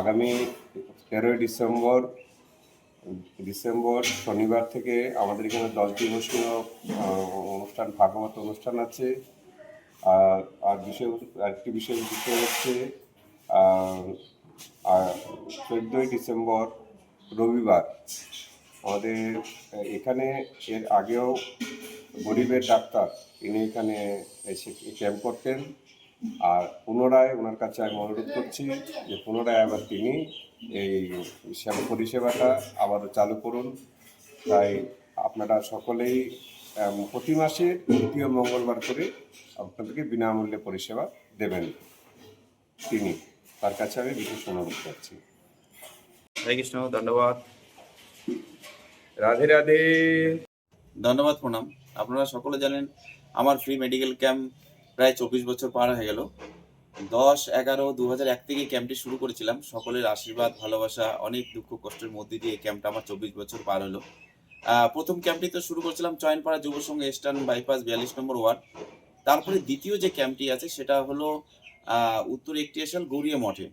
আগামী তেরোই December December শনিবার থেকে আমাদের এখানে দশ দিবসীয় অনুষ্ঠান, ভাগবত অনুষ্ঠান আছে। আর আর বিষয় আরেকটি বিষয় বিষয় হচ্ছে চোদ্দোই ডিসেম্বর রবিবার। আমাদের এখানে এর আগেও গরিবের ডাক্তার তিনি এখানে এসে ক্যাম্প করতেন। আর পুনরায় ওনার কাছে আমি অনুরোধ করছি যে পুনরায় আবার তিনি এই সেবা পরিষেবাটা আবারও চালু করুন। তাই আপনারা সকলেই প্রতি মাসে দ্বিতীয় মঙ্গলবার করে আপনাদেরকে বিনামূল্যে পরিষেবা দেবেন তিনি। তার কাছে আমি বিশেষ অনুরোধ করছি। হরে কৃষ্ণ ধন্যবাদ। রাধে রাধে। ধন্যবাদ প্রণাম। আপনারা সকলে জানেন আমার ফ্রি মেডিকেল ক্যাম্প প্রায় চব্বিশ বছর পার হয়ে গেল। দশ, এগারো দু হাজার এক থেকে ক্যাম্পটি শুরু করেছিলাম। সকলের আশীর্বাদ, ভালোবাসা, অনেক দুঃখ কষ্টের মধ্যে দিয়ে ক্যাম্পটা আমার চব্বিশ বছর পার হলো। প্রথম ক্যাম্পটি তো শুরু করেছিলাম চয়নপাড়া যুব সংঘ ইস্টার্ন বাইপাস বিয়াল্লিশ নম্বর ওয়ার্ড। তারপরে দ্বিতীয় যে ক্যাম্পটি আছে, সেটা হলো উত্তর একটিয়াশাল গৌরিয়া মঠে।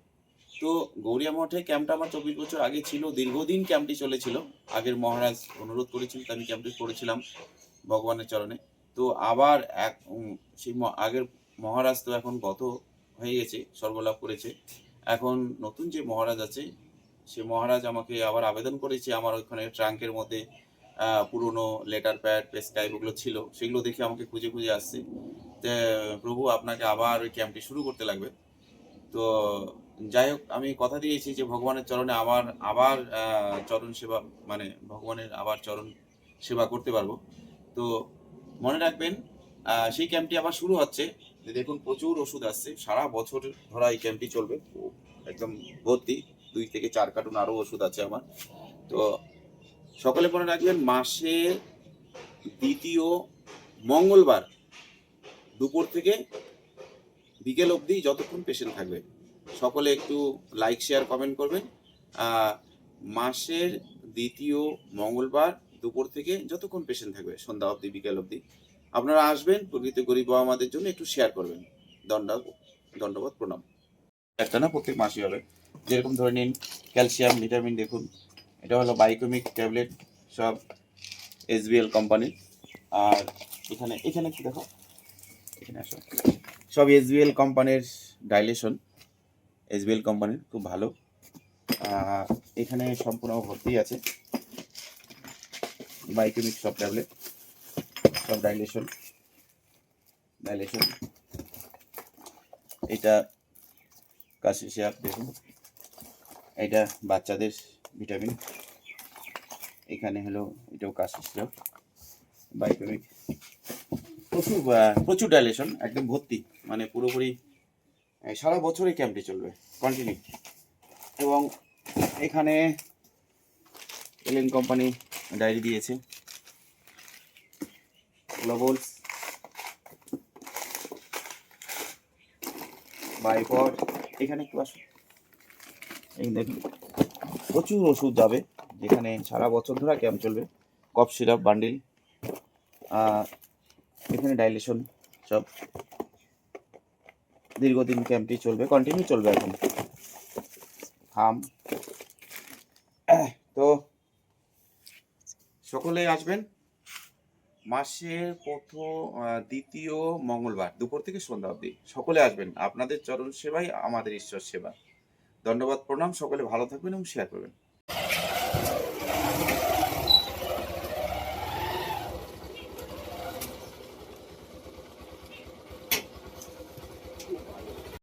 তো গৌরিয়া মঠে ক্যাম্পটা আমার চব্বিশ বছর আগে ছিল, দীর্ঘদিন ক্যাম্পটি চলেছিল। আগের মহারাজ অনুরোধ করেছিল আমি ক্যাম্পটি করেছিলাম ভগবানের চরণে। তো আবার এক সেই আগের মহারাজ তো এখন গত হয়ে গেছে সর্বলাভ করেছে। এখন নতুন যে মহারাজ আছে, সে মহারাজ আমাকে আবার আবেদন করেছে আমার ওইখানে ট্রাঙ্কের মধ্যে পুরনো লেটার প্যাড পেস্কাইপ ওগুলো ছিল, সেগুলো দেখে আমাকে খুঁজে খুঁজে আসছে। প্রভু আপনাকে আবার ওই ক্যাম্পটি শুরু করতে লাগবে। তো যাই হোক, আমি কথা দিয়েছি যে ভগবানের চরণে আবার আবার চরণ সেবা মানে ভগবানের আবার চরণ সেবা করতে পারব। তো মনে রাখবেন সেই ক্যাম্পটি আবার শুরু হচ্ছে। দেখুন, প্রচুর ওষুধ আসছে। সারা বছর ধরা এই ক্যাম্পটি চলবে। একদম ভর্তি। দুই থেকে চার কার্টুন আরও ওষুধ আছে আমার। তো সকলে মনে রাখবেন মাসের দ্বিতীয় মঙ্গলবার দুপুর থেকে বিকেল অবধি যতক্ষণ পেশেন্ট থাকবে। সকলে একটু লাইক শেয়ার কমেন্ট করবেন। মাসের দ্বিতীয় মঙ্গলবার দুপুর থেকে যতক্ষণ পেশেন্ট থাকবে, সন্ধ্যা অবধি, বিকেল অবধি। আপনারা আসবেন, প্রকৃত গরিব আমাদের জন্য একটু শেয়ার করবেন। দণ্ড দণ্ডবাদ প্রণাম। একটা না, প্রত্যেক মাসই হবে। যেরকম ধরে নিন ক্যালসিয়াম ভিটামিন দেখুন, এটা হলো বাইকোমিক ট্যাবলেট সব এস এসবিএল কোম্পানির আর এখানে এখানে কি দেখো? এখানে আসো। সব এস এসবিএল কোম্পানির ডাইলেশন এস এসবিএল কোম্পানির খুব ভালো। এখানে সম্পূর্ণ ভর্তি আছে। বাইকেমিক সব ট্যাবলেট সব ডাইলেশন ডাইলেশন এটা কাশি সিরাপ দেখুন। এটা বাচ্চাদের ভিটামিন। এখানে হলো এটাও কাশি সিরাপ বাইকেমিক প্রচুর প্রচুর ডাইলেশন একদম ভর্তি। মানে পুরোপুরি সারা বছরই ক্যাম্পটি চলবে কন্টিনিউ এবং এখানে এলএন কোম্পানি ডায়েরি দিয়েছে। গ্লোবলস বাইপড এখানে একটু আসুন। এই দেখুন, প্রচুর ওষুধ যাবে, যেখানে সারা বছর ধরে ক্যাম্প চলবে। কফ সিরাপ, বান্ডিল এখানে ডাইলেশন সব। দীর্ঘদিন ক্যাম্পটি চলবে, কন্টিনিউ চলবে এখন। হাম তো সকলে আসবেন। মাসের প্রথম দ্বিতীয় মঙ্গলবার দুপুর থেকে সন্ধ্যা অবধি সকলে আসবেন। আপনাদের চরণ সেবাই আমাদের ঈশ্বর সেবা। ধন্যবাদ, প্রণাম। সকলে ভালো থাকবেন এবং শেয়ার করবেন।